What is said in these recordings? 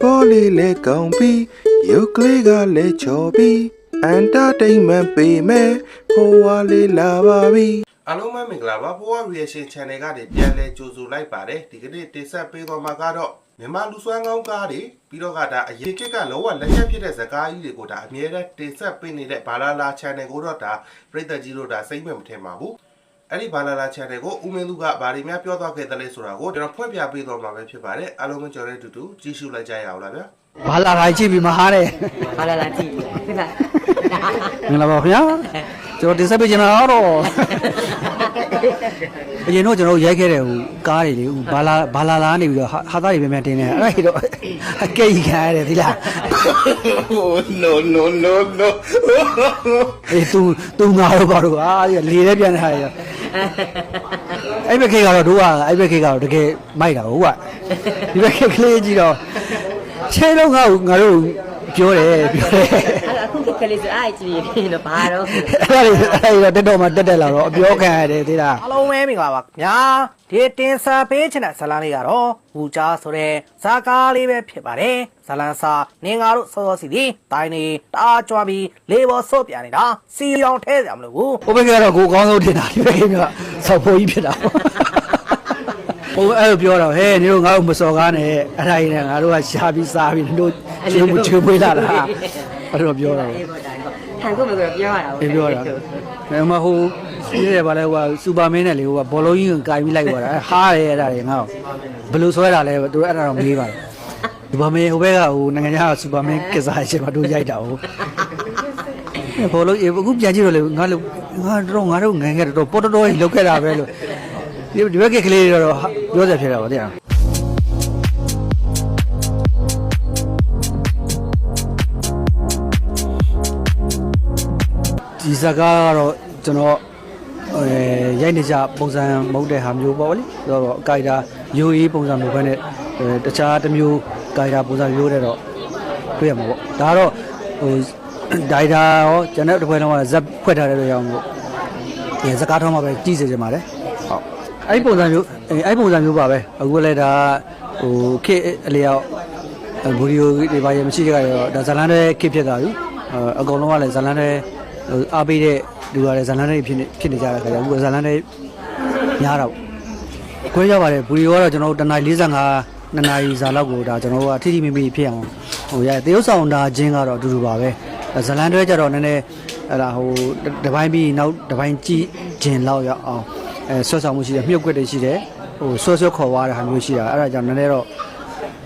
ပေါ်လေးလဲကောင်းပြီးရုပ်ကလေးကလည်းချော်ပြီးအန်တာတိန်မန်ပေးမယ်ဖိုးဝါလေးလာပါပြီအားလုံးပဲမင်္ဂလာပါဖိုးဝါ reaction channel ကနေပြန်လဲကြိုဆိုလိုက်ပါတယ်ဒီကနေ့တင်ဆက်ပေးသွားမှာကတော့မြန်မာလူစွမ်းကောင်းကားတွေပြီးတော့ကဒါအရင်ကကလောကလက်ချက်ဖြစ်တဲ့ဇာကားကြီးတွေကိုဒါအမြဲတမ်းတင်ဆက်ပေးနေတဲ့ဘာလာလာ channel ကိုတော့ဒါပြည်သက်ကြီးတို့ဒါစိတ်မဲ့မထင်ပါဘူး အဲ့ဒီဘာလာလာ channel ကိုဦးမင်းသူကဘာတွေများပြောသွားခဲ့သလဲဆိုတာကိုကျွန်တော်ဖွင့်ပြပေးသွားမှာပဲဖြစ်ပါတယ်အားလုံးကကြော်တဲ့တူတူကြည့်ရှုလိုက်ကြရအောင်လားဗျာဘာလာလာကြည့်ပြီးမဟာတဲ့ဘာလာလာကြည့်ဒီလားမင်္ဂလာပါခင်ဗျာကျွန်တော်တင်ဆက်ပေးချင်တာတော့အရင်တော့ကျွန်တော်တို့ရိုက်ခဲ့တဲ့ဟိုကားတွေလေဟိုဘာလာဘာလာလာနေပြီးတော့ဟာဟာသားတွေပြန်ပြန်တင်နေတယ်အဲ့ဒါတော့အကဲကြီးခံရတယ်ဒီလား Oh no no no no အေးသူသူငါတော့ဘာလို့အာဒီလေထဲပြန်နေတာရ အဲ့ဘက်ခေတ်ကတော့တို့ကအဲ့ဘက်ခေတ်ကတော့တကယ်မိုက်တာဟုတ်ကဒီဘက်ခေတ်ကလေးကြီးတော့ချဲတော့ငါ့ကိုငါတို့ ပြောတယ်ပြောတယ်အဲ့ဒါအခုကလေးဆိုအားကြည့်ပြီးတော့ဘာတော့အဲ့ဒါတွေအဲ့ဒါတက်တော့မှတက်တက်လာတော့အပြောခံရတယ်သေးလားအားလုံးပဲမင်္ဂလာပါခင်ဗျာဒီတင်စာပေးချင်တဲ့ဇာတ်လမ်းလေးကတော့ဝူကြားဆိုတဲ့ဇာကားလေးပဲဖြစ်ပါတယ်ဇာတ်လမ်းစာနင်္ဂါတို့စောစောစီဒီတိုင်းနေတအားကြွားပြီးလေးပေါ်ဆော့ပြနေတာစီရောင်ထဲကြမလို့ဘူးဟိုဘက်ကတော့ကိုအကောင်းဆုံးတင်တာဒီဘက်ကဆောက်ဖို့ကြီးဖြစ်တာဟိုအဲ့လိုပြောတော့ဟဲ့နေတို့ငါ့ကိုမစော်ကားနဲ့အဲ့ဒါကြီးနဲ့ငါတို့ကရှားပြီးစားပြီးတို့ ချေမချေပွေးလာတာအဲ့လိုပြောတော့အေးပေါ့ဒါပေါ့ခံကုန်မဆိုပြောရတာအေးပြောတာဒါမှဟိုရှိတယ်ဗာလဲဟိုစူပါမင်းနဲ့လေဟိုကဘောလုံးကြီးကိုကင်ပြီးလိုက်သွားတာဟားတယ်အဲ့ဒါတွေငါ့ကိုဘယ်လိုဆွဲတာလဲသူအဲ့ဒါတော့မေးပါတယ်စူပါမင်းဟိုဘက်ကဟိုနိုင်ငံခြားကစူပါမင်းကစားရှင်မတို့ရိုက်တာဟုတ်ဘောလုံးအခုပြန်ကြည့်တော့လေငါတို့ငါတို့ငါတို့ငငယ်တော့ပေါ်တော်တော်ကြီးလောက်ခဲ့တာပဲလို့ဒီဒီဘက်ကကလေးတွေတော့ပြောစရာဖြစ်တာပါတဲ့ ဒီဇာကားကတော့ကျွန်တော်အဲရိုက်နေကြပုံစံမဟုတ်တဲ့ဟာမျိုးပေါ့လေဆိုတော့အကိုက်တာယူအေးပုံစံမျိုးပဲနဲ့အဲတခြားတစ်မျိုးကိုက်တာပုံစံမျိုးတဲ့တော့တွေ့ရမှာပေါ့ဒါကတော့ဟိုဒိုင်တာရောကျွန်တော်တစ်ဖွဲ့လုံးကဇက်ဖွက်ထားတဲ့အတွက်ကြောင့်မို့ဒီဇကားထောင်းမှာပဲကြည့်စေချင်ပါတယ်ဟုတ်အဲ့ဒီပုံစံမျိုးအဲအဲ့ဒီပုံစံမျိုးပါပဲအခုလည်းဒါဟိုခေတ်အလျောက်ဗီဒီယိုတွေပါရမရှိကြတော့ဒါဇလန်တဲ့ခေတ်ဖြစ်သွားပြီအကောင်လုံးကလည်းဇလန်တဲ့ဟို အားပေးတဲ့လူရတယ်ဇာလန်တွေဖြစ်နေဖြစ်နေကြတဲ့ခါကျအခုဇာလန်တွေများတော့ခွဲရပါတယ်ဘူရီကတော့ကျွန်တော်တို့တနင်္လာ45နှစ်နာရီဇာလောက်ကိုဒါကျွန်တော်တို့ကထိထိမိမိဖြစ်အောင်ဟိုရသေုပ်ဆောင်တာချင်းကတော့အတူတူပါပဲဇာလန်တွေကြတော့နည်းနည်းအဲ့ဒါဟိုတပိုင်းပြီးနောက်တပိုင်းကြည့်ခြင်းလောက်ရအောင်အဲဆွတ်ဆောင်မှုရှိတယ်မြုပ်ကွက်တွေရှိတယ်ဟိုဆွတ်ဆွတ်ခေါ်သွားတဲ့ဟာမျိုးရှိတာအဲ့ဒါကြောင့်နည်းနည်းတော့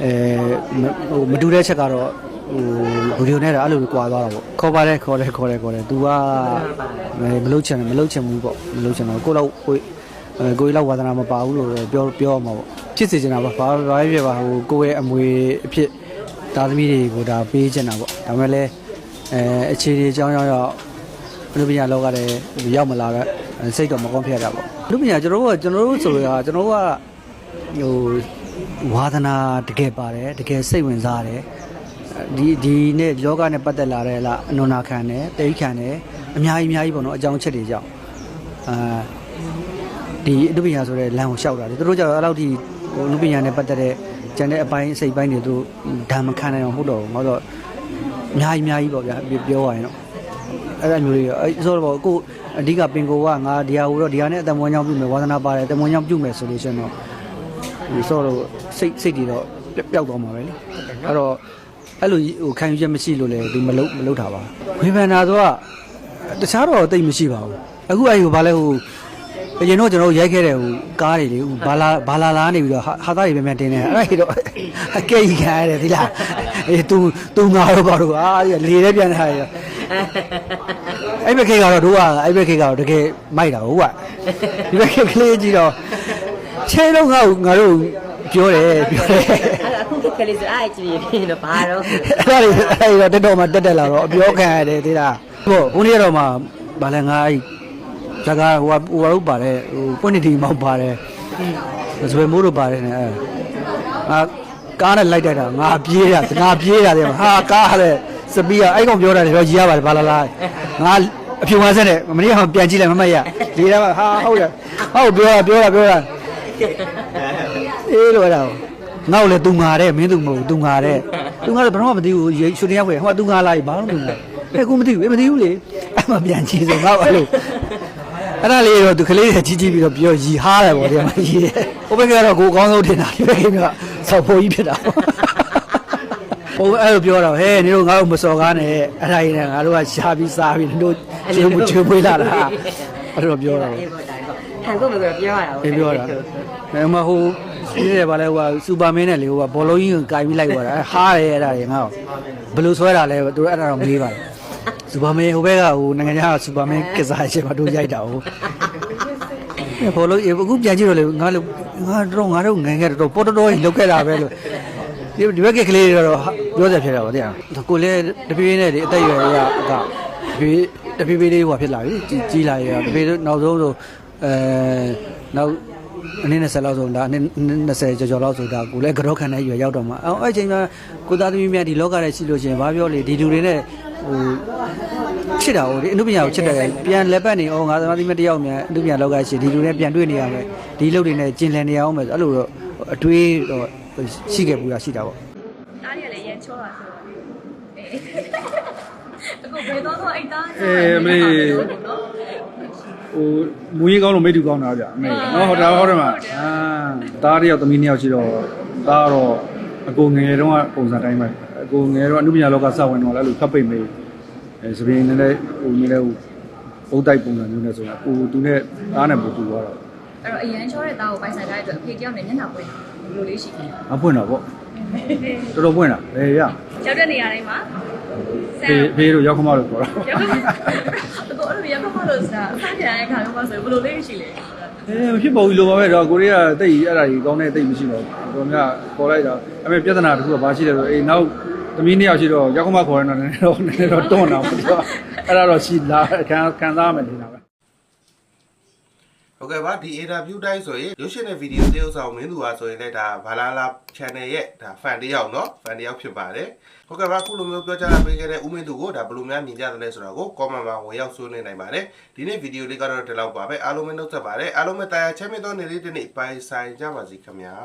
အဲဟိုမတူတဲ့ချက်ကတော့ ဟိုဗီဒီယိုနဲ့တော့အဲ့လိုကွာသွားတာပေါ့ခေါ်ပါတယ်ခေါ်တယ်ခေါ်တယ်ခေါ်တယ် तू ကမလုပ်ချင်တယ်မလုပ်ချင်ဘူးပေါ့မလုပ်ချင်တော့ကိုယ့်လောက်ကိုအဲကိုယ့်လောက်ဝါသနာမပါဘူးလို့ပြောပြောမှာပေါ့ဖြစ်စေချင်တာပါဘာဘာဖြစ်ပါဟိုကိုယ့်ရဲ့အမွေအဖြစ်သားသမီးတွေကိုဒါပေးချင်တာပေါ့ဒါမဲ့လည်းအဲအခြေအနေအကြောင်းရောက်ရောက်လူပညာလောကလည်းရောက်မလာတော့စိတ်တော့မကောင်းဖြစ်တာပေါ့လူပညာကျွန်တော်တို့ကကျွန်တော်တို့ဆိုရကျွန်တော်တို့ကဟိုဝါသနာတကယ်ပါတယ်တကယ်စိတ်ဝင်စားတယ် ဒီဒီနဲ့ယောဂနဲ့ပတ်သက်လာတဲ့လားအနုနာခံတယ်တိတ်ခံတယ်အများကြီးအများကြီးပေါ့နော်အကြောင်းချက်တွေကြောင့်အာဒီအနုပညာဆိုတဲ့လမ်းကိုလျှောက်တာလေသူတို့ကြောင့်အဲ့လောက်ထိဟိုအနုပညာနဲ့ပတ်သက်တဲ့ကျန်တဲ့အပိုင်းအစိတ်ပိုင်းတွေသူဓာတ်မခံနိုင်အောင်ဟုတ်တော့ဘူးငါတော့အများကြီးအများကြီးပေါ့ဗျာပြောရရင်တော့အဲ့ဒါမျိုးတွေအဲ့ဆိုတော့ကိုအဓိကပင်ကိုကငါဒီဟာဟိုတော့ဒီဟာနဲ့အတမွန်ကြောင့်ပြုမယ်ဝါသနာပါတယ်အတမွန်ကြောင့်ပြုမယ်ဆိုလို့ရှိရင်တော့ဒီဆိုတော့စိတ်စိတ်တွေတော့ပျောက်သွားမှာပဲလေအဲ့တော့ အဲ့လိုဟိုခံယူချက်မရှိလို့လေသူမလုပ်မလုပ်တာပါဝေဖန်တာဆိုကတခြားတော့တိတ်မရှိပါဘူးအခုအဲ့ဟိုဘာလဲဟိုအရင်တော့ကျွန်တော်တို့ရိုက်ခဲ့တဲ့ဟိုကားတွေလေဟိုဘာလာဘာလာလာနေပြီးတော့ဟာဟာသားတွေပြန်ပြန်တင်နေအဲ့ဒါတော့အကဲကြီးခံရတယ်ဒီလားအေး तू तू ငါတော့ဘာလို့အာလေထဲပြန်နေတာရအဲ့ဘက်ခေတ်ကတော့တို့ကအဲ့ဘက်ခေတ်ကတော့တကယ်မိုက်တာဟုတ်ကဒီဘက်ခေတ်ကလေးကြီးတော့ချဲတော့ငါ့ကိုငါတို့ ပြောတယ်ပြောတယ်အဲ့ဒါအခုကလေးဆိုအားကြည့်ပြီးတော့ဘာတော့အဲ့ဒါတွေအဲ့ဒါတက်တော့မှတက်တက်လာတော့အပြောခံရတယ်သေးလားဟုတ်ဘုန်းကြီးတော့မှဗာလဲငါအဲ့ဇာကဟိုဟိုရုပ်ပါတယ်ဟိုပွင့်နေတီမောက်ပါတယ်ဇွေမိုးတို့ပါတယ်နဲ့အဲ့ငါကားနဲ့လိုက်တိုက်တာငါပြေးတာငါပြေးတာတဲ့ဟာကားလည်းစပီးကအဲ့ကောင်ပြောတာလေတော့ကြီးရပါတယ်ဘာလာလာငါအဖြူဝမ်းဆက်နဲ့မနေ့ကပြန်ကြည့်လိုက်မမတ်ရလေးတော့ဟာဟုတ်တယ်ဟုတ်ပြောတာပြောတာပြောတာ အေးလို့အဲ့ဒါငါ့ကိုလည်းသူငါတဲ့မင်းသူမဟုတ်ဘူးသူငါတဲ့သူငါတော့ဘယ်တော့မှမသိဘူးရေရွှေတင်ရောက်ခဲ့ဟိုကသူငါလာပြီဘာလို့သူငါအဲကိုမသိဘူးမသိဘူးလေအဲ့မှပြန်ကြည့်ဆိုငါ့အဲ့လိုအဲ့ဒါလေးတော့သူကလေးတွေကြီးကြီးပြီးတော့ပြောရီဟားတယ်ပေါ့ဒီမှာရီတယ်ဟိုဘက်ကတော့ကိုအကောင်းဆုံးထင်တာဒီဘက်ကဆောက်ဖို့ကြီးဖြစ်တာဟိုအဲ့လိုပြောတော့ဟဲ့နေတို့ငါတို့မစော်ကားနဲ့အဲ့ဒါကြီးနဲ့ငါတို့ကရှားပြီးစားပြီးတို့ချေမချေပွေးလာတာအဲ့လိုပြောတော့အေးပေါ့ဒါပေါ့ခံခုမယ်ဆိုတော့ပြောရတာပြေပြောတာဒါမှဟို ရှိတယ်ဗာလဲဟိုစူပါမင်းနဲ့လေဟိုကဘောလုံးကြီးကိုကင်ပြီးလိုက်သွားတာဟားတယ်အဲ့ဒါတွေငါ့ကိုဘယ်လိုဆွဲတာလဲသူတို့အဲ့ဒါတော့မေးပါတယ်စူပါမင်းဟိုဘက်ကဟိုနိုင်ငံခြားကစူပါမင်းကစားရှင်မတို့ရိုက်တာဟုတ်ဘောလုံးအခုပြန်ကြည့်တော့လေငါတို့ငါတို့ငါတို့ငယ်ငယ်တော့ပေါ်တော်တော်ကြီးလောက်ခဲ့တာပဲလို့ဒီဒီဘက်ကကလေးတွေတော့ပြောစရာဖြစ်တာပါတဲ့ကိုလည်းတပြေးနဲ့ဒီအသက်အရွယ်ရအကတပြေးတပြေးပြေးလေးဟိုဖြစ်လာပြီကြီးလာရတပြေးနောက်ဆုံးဆိုအဲနောက် အနည်း20လောက်ဆိုဒါအနည်း20ကျော်ကျော်လောက်ဆိုတာကိုလည်းကြောခံတဲ့ရွယ်ရောက်တော့မှာအော်အဲ့ချိန်မှာကိုသားသမီးများဒီလောကထဲရှိလို့ရှိရင်ဘာပြောလေဒီလူတွေနဲ့ဟိုချစ်တာဟိုဒီအနုပညာကိုချစ်တယ်ပြန်လက်ပတ်နေအောင်ငါသမားသမီးတစ်ယောက်များအနုပညာလောကရှိဒီလူတွေနဲ့ပြန်တွေ့နေရမယ်ဒီလူတွေနဲ့ကျင်လည်နေအောင်မယ်အဲ့လိုတော့အတွေးတော့ရှိခဲ့ပူတာရှိတာပေါ့တားရလည်းရမ်းချောတာဆိုတော့အေးအခုဘယ်တော့တော့အိတ်သားအေးအမေနော် ဟိုမူကြီးကောင်းလို့မိတူကောင်းတာဗျအမေနော်ဟုတ်တာဟုတ်တယ်မအာသားတစ်ယောက်သမီးနှစ်ယောက်ရှိတော့သားတော့အကိုငယ်ငယ်တုန်းကပုံစံတိုင်းပဲအကိုငယ်တော့အနုပညာလောကစဝင်တော့လည်းအဲ့လိုဖတ်ပိတ်မေးအဲစပင်းနဲ့လည်းဟိုနည်းလည်းဟိုဘုတ်တိုက်ပုံစံမျိုးနဲ့ဆိုတော့ကိုသူနဲ့အားနဲ့ပူတူသွားတော့အဲ့တော့အရန်ချောတဲ့သားကိုပိုင်ဆိုင်ထားတဲ့အတွက်အဖေတယောက်နဲ့ညနာပွင့်ဘယ်လိုလေးရှိလဲမပွင့်တော့ဗောတော်တော်ပွင့်တာအေးရရောက်တဲ့နေရာတိုင်းမှာဆန် ဖေးဖေးတို့ရောက်ခမလို့ပြောတာရောက်တော့အခုအဲ့လိုရောက်တော့လို့ဆိုတာအဖတ်ပြန်တဲ့ခါမျိုးမှာဆိုဘယ်လိုလေးရှိလဲအဲမဖြစ်ပါဘူးလိုပါပဲတော့ကိုရီးယားတိတ်အဲ့ဒါကြီးကောင်းတဲ့တိတ်မရှိတော့ဘူးတော်များခေါ်လိုက်တော့အမေပြဿနာတစ်ခုကဘာရှိလဲဆိုအေးနောက်သမီးနှစ်ယောက်ရှိတော့ရောက်ခမခေါ်ရတော့နည်းနည်းတော့နည်းနည်းတော့တွန်းတာပေါ့ပြောအဲ့ဒါတော့ရှိလာခံခံစားမယ်နေတာပဲ ဟုတ်ကဲ့ပါဒီ interview တိုင်းဆိုရင်ရုပ်ရှင်တဲ့ဗီဒီယိုတရုပ်ဆောင်မင်းသူပါဆိုရင်လည်းဒါဘာလာလာ channel ရဲ့ဒါ fan တစ်ယောက်เนาะ fan တစ်ယောက်ဖြစ်ပါတယ်ဟုတ်ကဲ့ပါအခုလိုမျိုးပြောကြားပေးခဲ့တဲ့ဦးမင်းသူကိုဒါဘယ်လိုများမြင်ကြသလဲဆိုတာကို comment မှာဝင်ရောက်ဆွေးနွေးနိုင်ပါတယ်ဒီနေ့ဗီဒီယိုလေးကတော့ဒီလောက်ပါပဲအားလုံးပဲနှုတ်ဆက်ပါတယ်အားလုံးပဲတာယာချမ်းမြေ့သောနေ့လေးတစ်နေ့ပိုင်ဆိုင်ကြပါစီခင်ဗျာ